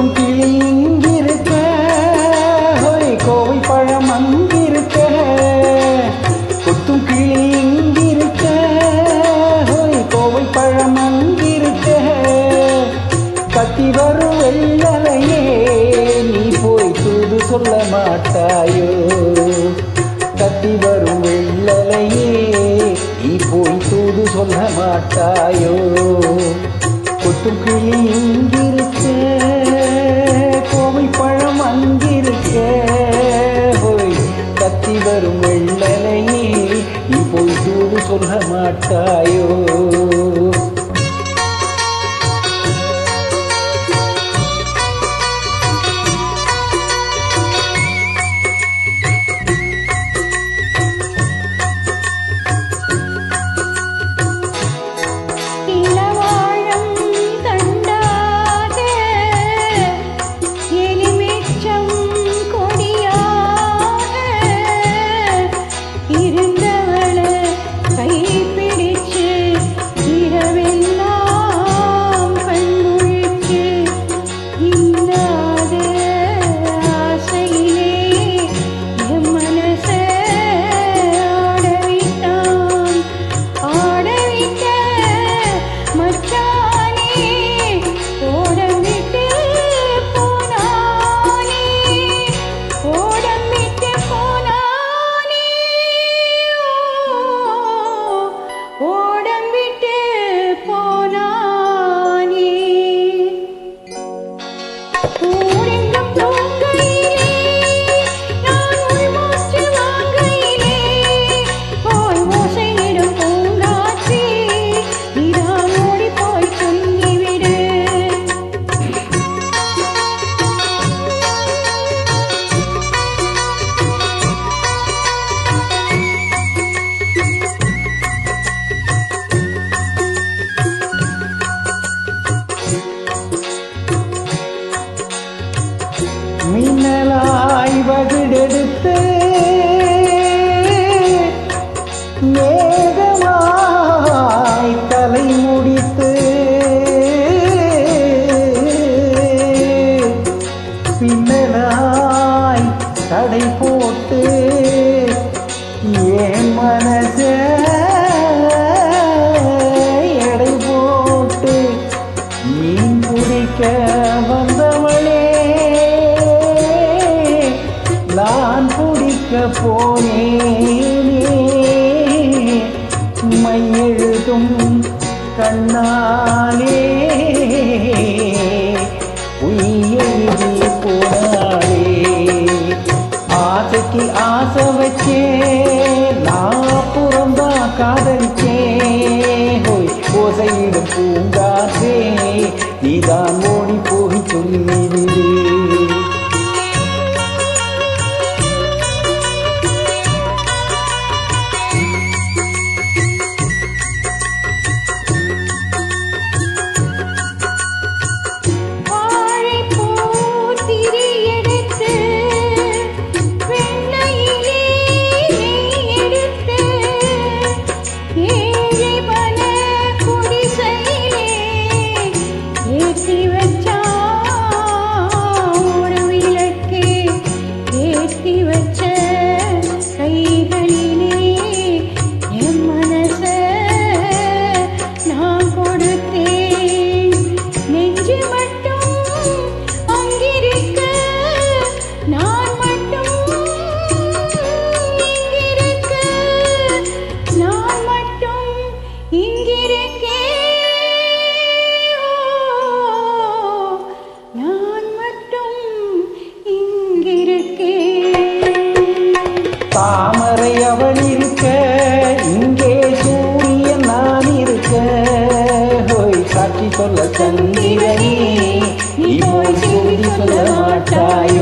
கொத்தும் கிளி இங்கிருக்க. கோவை பழம் அங்கிருக்க. கொத்தும் கிளி இங்கிருக்க. கோவை பழம் அங்கிருக்க. கத்தி வரும் வெள்ளலையே நீ போய் தூது சொல்ல மாட்டாயோ? கத்தி வரும் வெள்ளலையே நீ போய் தூது சொல்ல மாட்டாயோ? கொத்தும் கிளி இங்கிருக்க. காட்டாயோ தந்தாய் தடை போட்டு ஏன் மனச எடை போட்டு மீன் பிடிக்க வந்தவளே? நான் பிடிக்க போனேனே. மையெழுதும் கண்ணாலே உயிர் போன की आस बचे தாமரை அவள் இருக்க இங்கே சூரியன் நான் இருக்க. ஹோய் சாட்சி சொல்ல சந்திரனே சொல்ல மாட்டாய்?